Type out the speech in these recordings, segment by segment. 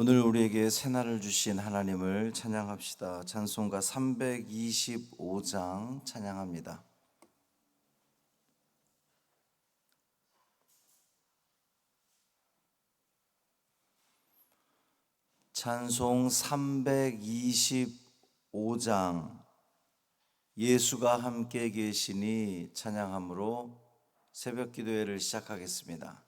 오늘 우리에게 새날을 주신 하나님을 찬양합시다. 찬송가 325장 찬양합니다. 찬송 325장 예수가 함께 계시니 찬양함으로 새벽 기도회를 시작하겠습니다.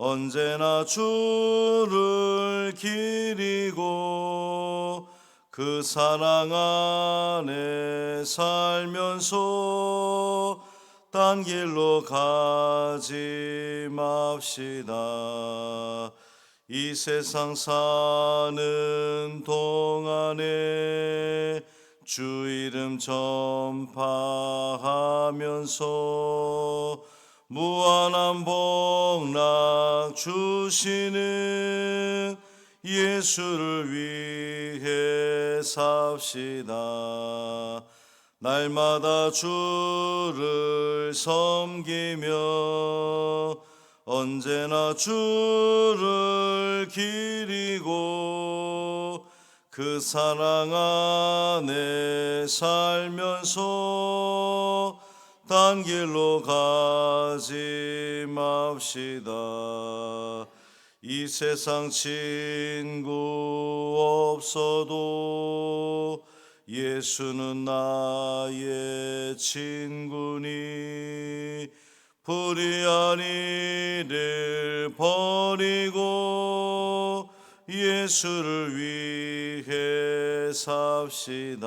언제나 주를 기리고 그 사랑 안에 살면서 딴 길로 가지 맙시다. 이 세상 사는 동안에 주 이름 전파하면서 무한한 복락 주시는 예수를 위해 삽시다. 날마다 주를 섬기며 언제나 주를 기리고 그 사랑 안에 살면서 딴 길로 가지 맙시다. 이 세상 친구 없어도 예수는 나의 친구니 불의한 일을 버리고 예수를 위해 삽시다.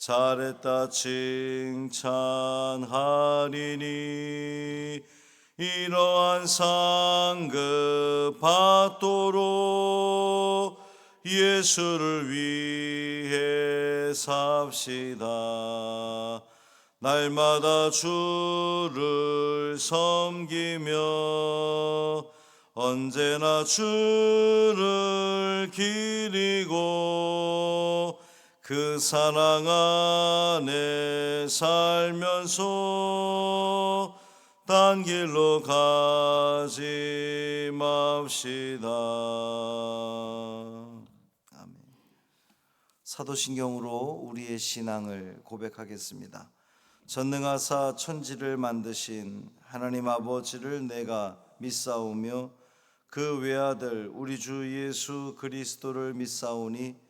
잘했다 칭찬하리니 이러한 상급 받도록 예수를 위해 삽시다. 날마다 주를 섬기며 언제나 주를 기리고 그 사랑 안에 살면서 딴 길로 가지 맙시다. 아멘. 사도신경으로 우리의 신앙을 고백하겠습니다. 전능하사 천지를 만드신 하나님 아버지를 내가 믿사오며 그 외아들 우리 주 예수 그리스도를 믿사오니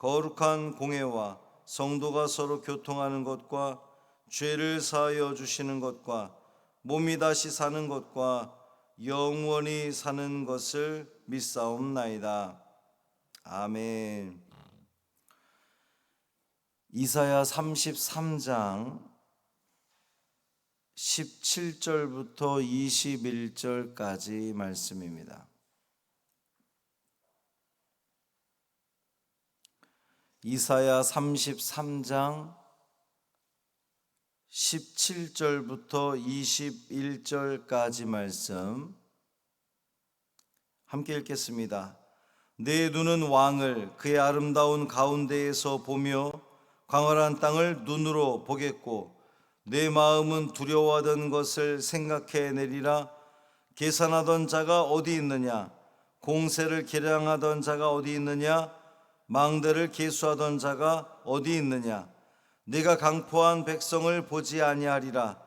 거룩한 공예와 성도가 서로 교통하는 것과 죄를 사하여 주시는 것과 몸이 다시 사는 것과 영원히 사는 것을 믿사옵나이다. 아멘. 이사야 33장 17절부터 21절까지 말씀입니다. 이사야 33장 17절부터 21절까지 말씀 함께 읽겠습니다. 내 눈은 왕을 그의 아름다운 가운데에서 보며 광활한 땅을 눈으로 보겠고 내 마음은 두려워하던 것을 생각해 내리라. 계산하던 자가 어디 있느냐? 공세를 계량하던 자가 어디 있느냐 망대를 계수하던 자가 어디 있느냐? 내가 강포한 백성을 보지 아니하리라.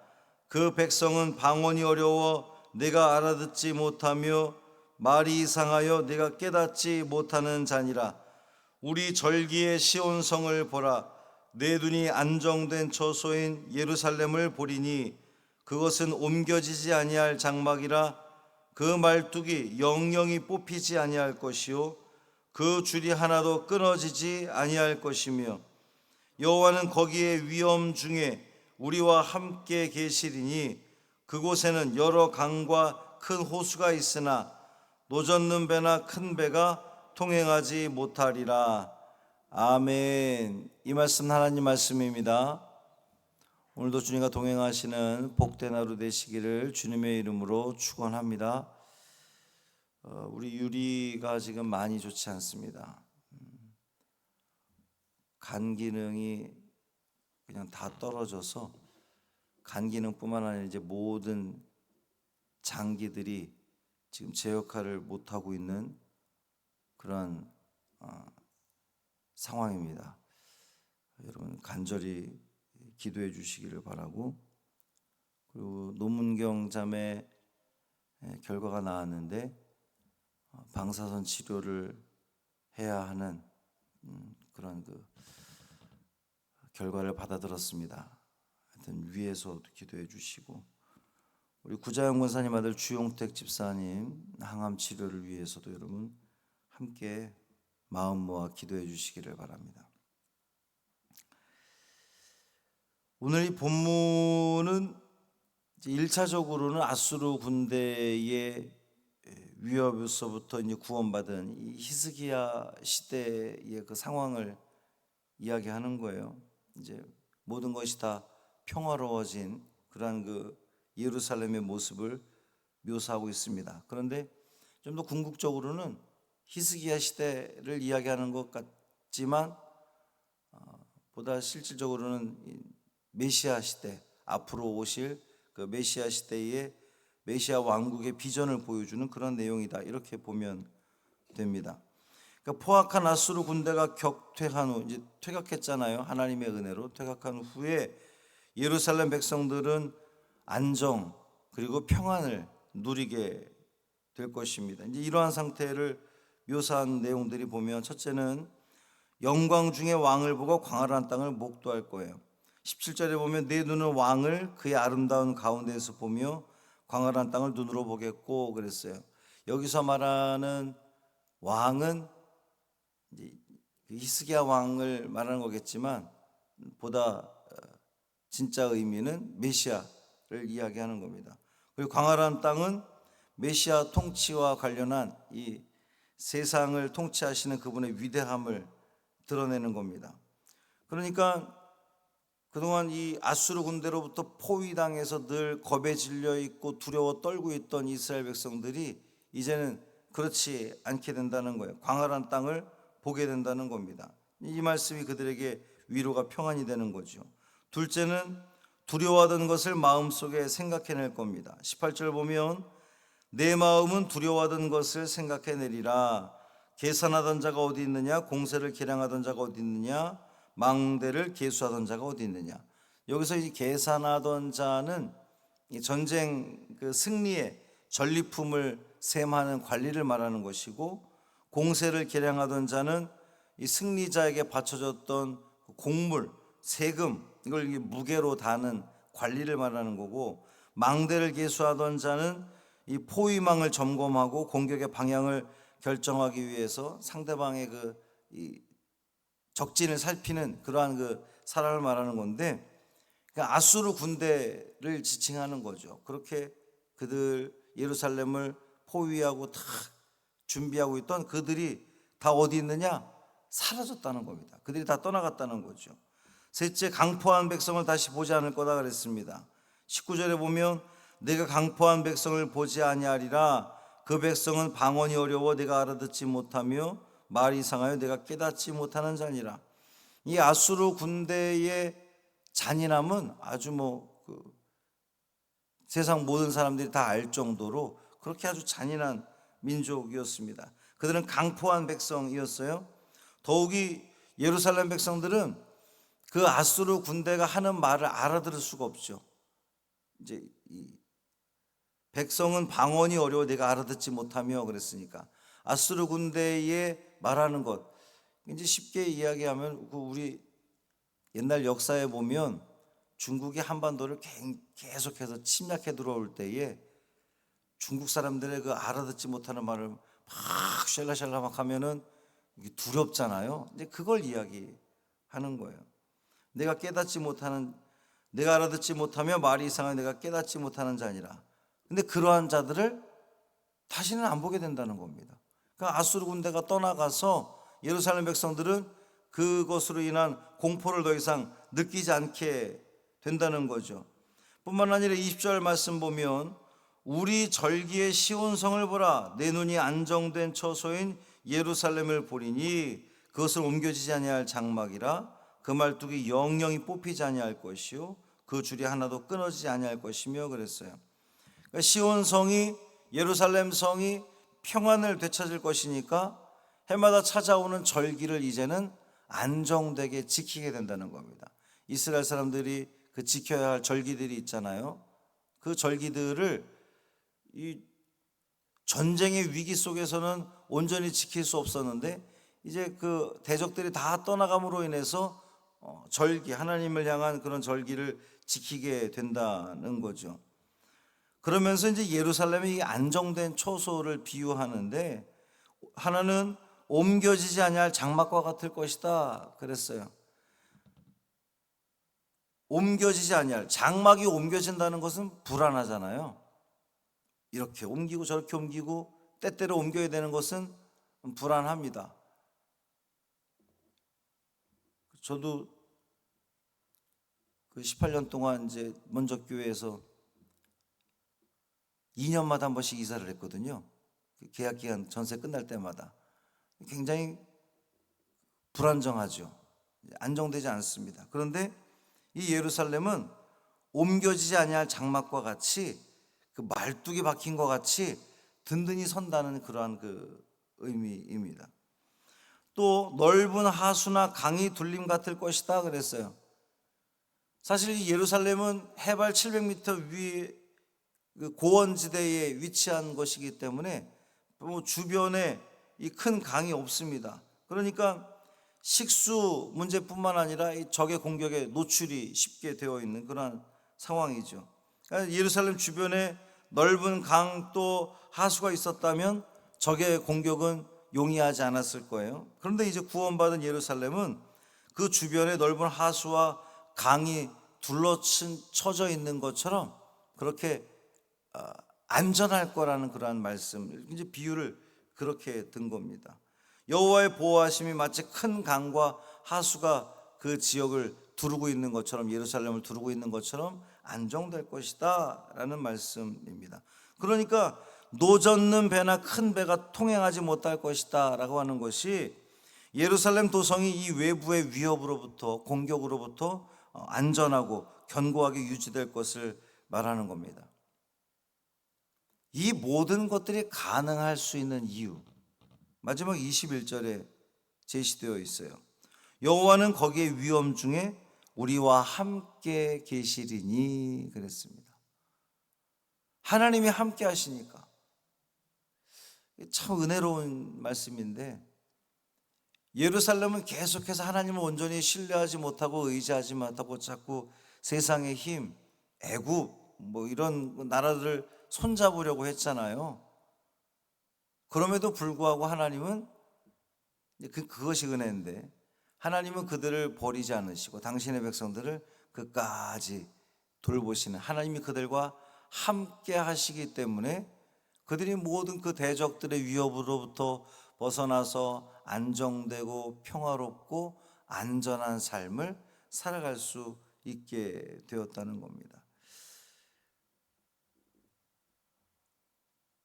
그 백성은 방언이 어려워 내가 알아듣지 못하며 말이 이상하여 내가 깨닫지 못하는 자니라. 우리 절기의 시온성을 보라. 내 눈이 안정된 처소인 예루살렘을 보리니 그것은 옮겨지지 아니할 장막이라. 그 말뚝이 영영이 뽑히지 아니할 것이요 그 줄이 하나도 끊어지지 아니할 것이며 여호와는 거기에 위엄 중에 우리와 함께 계시리니 그곳에는 여러 강과 큰 호수가 있으나 노젓는 배나 큰 배가 통행하지 못하리라. 아멘. 이 말씀 하나님 말씀입니다. 오늘도 주님과 동행하시는 복된 하루 되시기를 주님의 이름으로 축원합니다. 어, 우리 유리가 지금 많이 좋지 않습니다. 음, 간 기능이 그냥 다 떨어져서 간 기능뿐만 아니라 이제 모든 장기들이 지금 제 역할을 못 하고 있는 그런 어, 상황입니다. 여러분 간절히 기도해 주시기를 바라고 그리고 노문경 자매 예, 결과가 나왔는데 어, 방사선 치료를 해야 하는 음, 그런 그 결과를 받아들었습니다. 하여튼 위에서 기도해 주시고 우리 구자영 권사님 아들 주용택 집사님 항암 치료를 위해서도 여러분 함께 마음 모아 기도해 주시기를 바랍니다. 오늘 이 본문은 1차적으로는 아수르 군대의 위협에서부터 이제 구원받은 이 히스기야 시대의 그 상황을 이야기하는 거예요. 이제 모든 것이 다 평화로워진 그러한 그 예루살렘의 모습을 묘사하고 있습니다. 그런데 좀 더 궁극적으로는 히스기야 시대를 이야기하는 것 같지만 어, 보다 실질적으로는 이 메시아 시대 앞으로 오실 그 메시아 시대의 메시아 왕국의 비전을 보여주는 그런 내용이다 이렇게 보면 됩니다. 그러니까 포악한 아수르 군대가 격퇴한 후 이제 퇴각했잖아요. 하나님의 은혜로 퇴각한 후에 예루살렘 백성들은 안정 그리고 평안을 누리게 될 것입니다. 이제 이러한 상태를 묘사한 내용들이 보면 첫째는 영광 중에 왕을 보고 광활한 땅을 목도할 거예요. 17절에 보면 내 눈은 왕을 그의 아름다운 가운데에서 보며 광활한 땅을 눈으로 보겠고 그랬어요. 여기서 말하는 왕은 그 히스기야 왕을 말하는 거겠지만 보다 어, 진짜 의미는 메시아를 이야기하는 겁니다. 그리고 광활한 땅은 메시아 통치와 관련한 이 세상을 통치하시는 그분의 위대함을 드러내는 겁니다. 그러니까 그동안 이 아수르 군대로부터 포위당해서 늘 겁에 질려 있고 두려워 떨고 있던 이스라엘 백성들이 이제는 그렇지 않게 된다는 거예요. 광활한 땅을 보게 된다는 겁니다. 이 말씀이 그들에게 위로가 평안이 되는 거죠. 둘째는 두려워하던 것을 마음속에 생각해낼 겁니다. 18절 보면 내 마음은 두려워하던 것을 생각해내리라. 계산하던 자가 어디 있느냐? 공세를 계량하던 자가 어디 있느냐? 망대를 계수하던 자가 어디 있느냐? 여기서 이 계산하던 자는 이 전쟁 그 승리의 전리품을 셈하는 관리를 말하는 것이고 공세를 계량하던 자는 이 승리자에게 바쳐졌던 공물, 세금 이걸 무게로 다는 관리를 말하는 거고 망대를 계수하던 자는 이 포위망을 점검하고 공격의 방향을 결정하기 위해서 상대방의 그이 적진을 살피는 그러한 그 사람을 말하는 건데 그러니까 아수르 군대를 지칭하는 거죠. 그렇게 그들 예루살렘을 포위하고 다 준비하고 있던 그들이 다 어디 있느냐? 사라졌다는 겁니다. 그들이 다 떠나갔다는 거죠. 셋째 강포한 백성을 다시 보지 않을 거다 그랬습니다. 19절에 보면 내가 강포한 백성을 보지 아니하리라 그 백성은 방언이 어려워 내가 알아듣지 못하며 말이 이상하여 내가 깨닫지 못하는 자니라. 이 아수르 군대의 잔인함은 아주 뭐 그 세상 모든 사람들이 다 알 정도로 그렇게 아주 잔인한 민족이었습니다. 그들은 강포한 백성이었어요. 더욱이 예루살렘 백성들은 그 아수르 군대가 하는 말을 알아들을 수가 없죠. 이제 이 백성은 방언이 어려워 내가 알아듣지 못하며 그랬으니까 아수르 군대의 말하는 것 이제 쉽게 이야기하면 그 우리 옛날 역사에 보면 중국이 한반도를 개- 계속해서 침략해 들어올 때에 중국 사람들의 그 알아듣지 못하는 말을 막 샬라샬라 막 하면은 두렵잖아요. 이제 그걸 이야기하는 거예요. 내가 깨닫지 못하는 내가 알아듣지 못하며 말이 이상한 내가 깨닫지 못하는 자니라. 근데 그러한 자들을 다시는 안 보게 된다는 겁니다. 그러니까 아수르 군대가 떠나가서 예루살렘 백성들은 그것으로 인한 공포를 더 이상 느끼지 않게 된다는 거죠. 뿐만 아니라 20절 말씀 보면 우리 절기의 시온 성을 보라 내 눈이 안정된 처소인 예루살렘을 보리니 그것을 옮겨지지 아니할 장막이라 그 말뚝이 영영이 뽑히지 아니할 것이요 그 줄이 하나도 끊어지지 아니할 것이며 그랬어요. 그러니까 시온 성이 예루살렘 성이 평안을 되찾을 것이니까 해마다 찾아오는 절기를 이제는 안정되게 지키게 된다는 겁니다. 이스라엘 사람들이 그 지켜야 할 절기들이 있잖아요. 그 절기들을 이 전쟁의 위기 속에서는 온전히 지킬 수 없었는데 이제 그 대적들이 다 떠나감으로 인해서 어, 절기 하나님을 향한 그런 절기를 지키게 된다는 거죠. 그러면서 이제 예루살렘이 이 안정된 초소를 비유하는데 하나는 옮겨지지 아니할 장막과 같을 것이다 그랬어요. 옮겨지지 아니할 장막이 옮겨진다는 것은 불안하잖아요. 이렇게 옮기고 저렇게 옮기고 때때로 옮겨야 되는 것은 불안합니다. 저도 그 18년 동안 이제 먼저 교회에서 2년마다 한 번씩 이사를 했거든요. 그 계약 기간 전세 끝날 때마다 굉장히 불안정하죠. 안정되지 않습니다. 그런데 이 예루살렘은 옮겨지지 아니할 장막과 같이 그 말뚝이 박힌 것 같이 든든히 선다는 그러한 그 의미입니다. 또 넓은 하수나 강이 둘림 같을 것이다 그랬어요. 사실 이 예루살렘은 해발 700m 위그 고원지대에 위치한 것이기 때문에 뭐 주변에 이 큰 강이 없습니다. 그러니까 식수 문제뿐만 아니라 이 적의 공격에 노출이 쉽게 되어 있는 그런 상황이죠. 그러니까 예루살렘 주변에 넓은 강 또 하수가 있었다면 적의 공격은 용이하지 않았을 거예요. 그런데 이제 구원받은 예루살렘은 그 주변에 넓은 하수와 강이 둘러친 쳐져 있는 것처럼 그렇게 어, 안전할 거라는 그러한 말씀, 이제 비유를 그렇게 든 겁니다. 여호와의 보호하심이 마치 큰 강과 하수가 그 지역을 두르고 있는 것처럼 예루살렘을 두르고 있는 것처럼 안정될 것이다라는 말씀입니다. 그러니까 노젓는 배나 큰 배가 통행하지 못할 것이다라고 하는 것이 예루살렘 도성이 이 외부의 위협으로부터 공격으로부터 어, 안전하고 견고하게 유지될 것을 말하는 겁니다. 이 모든 것들이 가능할 수 있는 이유 마지막 21절에 제시되어 있어요. 여호와는 거기에 위험 중에 우리와 함께 계시리니 그랬습니다. 하나님이 함께 하시니까 참 은혜로운 말씀인데 예루살렘은 계속해서 하나님을 온전히 신뢰하지 못하고 의지하지 못하고 자꾸 세상의 힘, 애굽 뭐 이런 나라들을 손잡으려고 했잖아요. 그럼에도 불구하고 하나님은 그 그것이 은혜인데 하나님은 그들을 버리지 않으시고 당신의 백성들을 끝까지 돌보시는 하나님이 그들과 함께 하시기 때문에 그들이 모든 그 대적들의 위협으로부터 벗어나서 안정되고 평화롭고 안전한 삶을 살아갈 수 있게 되었다는 겁니다.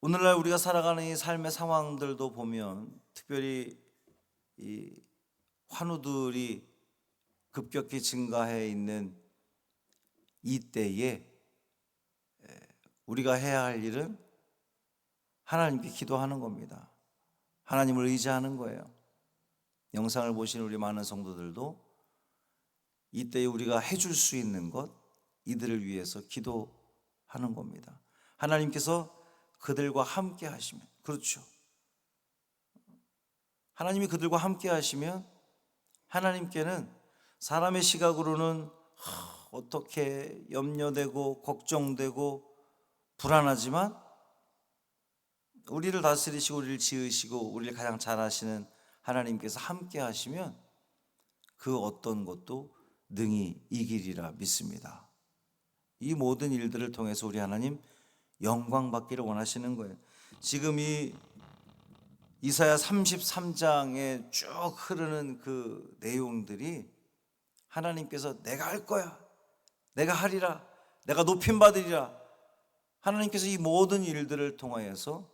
오늘날 우리가 살아가는 이 삶의 상황들도 보면 특별히 이 환우들이 급격히 증가해 있는 이때에 우리가 해야 할 일은 하나님께 기도하는 겁니다. 하나님을 의지하는 거예요. 영상을 보시는 우리 많은 성도들도 이때에 우리가 해줄 수 있는 것 이들을 위해서 기도하는 겁니다. 하나님께서 그들과 함께 하시면 그렇죠. 하나님이 그들과 함께 하시면 하나님께는 사람의 시각으로는 하, 어떻게 염려되고 걱정되고 불안하지만 우리를 다스리시고 우리를 지으시고 우리를 가장 잘 아시는 하나님께서 함께 하시면 그 어떤 것도 능히 이기리라 믿습니다. 이 모든 일들을 통해서 우리 하나님 영광 받기를 원하시는 거예요. 지금 이 이사야 33장에 쭉 흐르는 그 내용들이 하나님께서 내가 할 거야. 내가 하리라. 내가 높임 받으리라. 하나님께서 이 모든 일들을 통하여서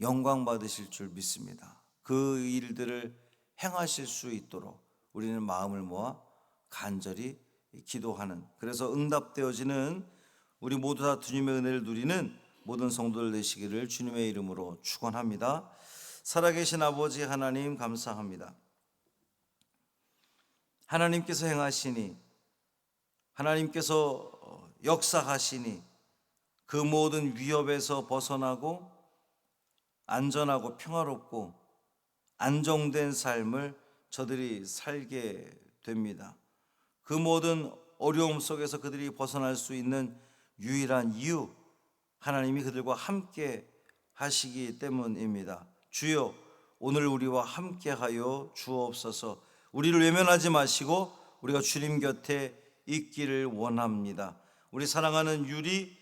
영광 받으실 줄 믿습니다. 그 일들을 행하실 수 있도록 우리는 마음을 모아 간절히 기도하는 그래서 응답되어지는 우리 모두 다 주님의 은혜를 누리는 모든 성도들 되시기를 주님의 이름으로 축원합니다. 살아계신 아버지 하나님 감사합니다. 하나님께서 행하시니 하나님께서 역사하시니 그 모든 위협에서 벗어나고 안전하고 평화롭고 안정된 삶을 저들이 살게 됩니다. 그 모든 어려움 속에서 그들이 벗어날 수 있는 유일한 이유 하나님이 그들과 함께 하시기 때문입니다. 주여 오늘 우리와 함께 하여 주옵소서. 우리를 외면하지 마시고 우리가 주님 곁에 있기를 원합니다. 우리 사랑하는 유리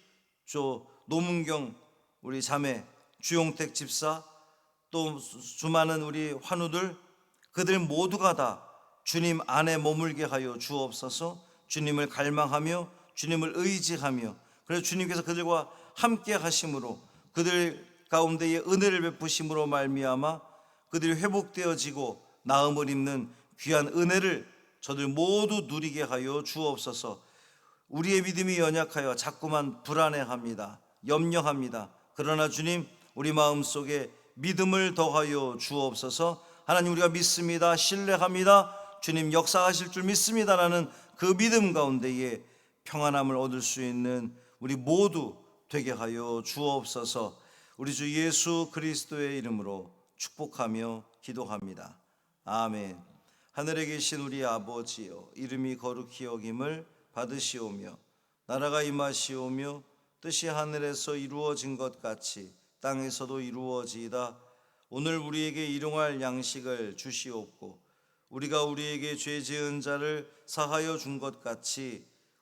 조 노문경 우리 자매 주용택 집사 또 수많은 우리 환우들 그들 모두가 다 주님 안에 머물게 하여 주옵소서 주님을 갈망하며 주님을 의지하며 그래서 주님께서 그들과 함께 하심으로 그들 가운데에 은혜를 베푸심으로 말미암아 그들이 회복되어지고 나음을 입는 귀한 은혜를 저들 모두 누리게 하여 주옵소서 우리의 믿음이 연약하여 자꾸만 불안해합니다. 염려합니다. 그러나 주님, 우리 마음 속에 믿음을 더하여 주옵소서. 하나님 우리가 믿습니다. 신뢰합니다. 주님 역사하실 줄 믿습니다라는 그 믿음 가운데에 평안함을 얻을 수 있는 우리 모두 되게 하여 주옵소서. 우리 주 예수 그리스도의 이름으로 축복하며 기도합니다. 아멘. 하늘에 계신 우리 아버지여 이름이 거룩히 여김을 받으시오며 나라가 임하시오며 뜻이 하늘에서 이루어진 것 같이 땅에서도 이루어지이다 오늘 우리에게 일용할 양식을 주시옵고 우리가 우리에게 죄 지은 자를 사하여 준 것 같이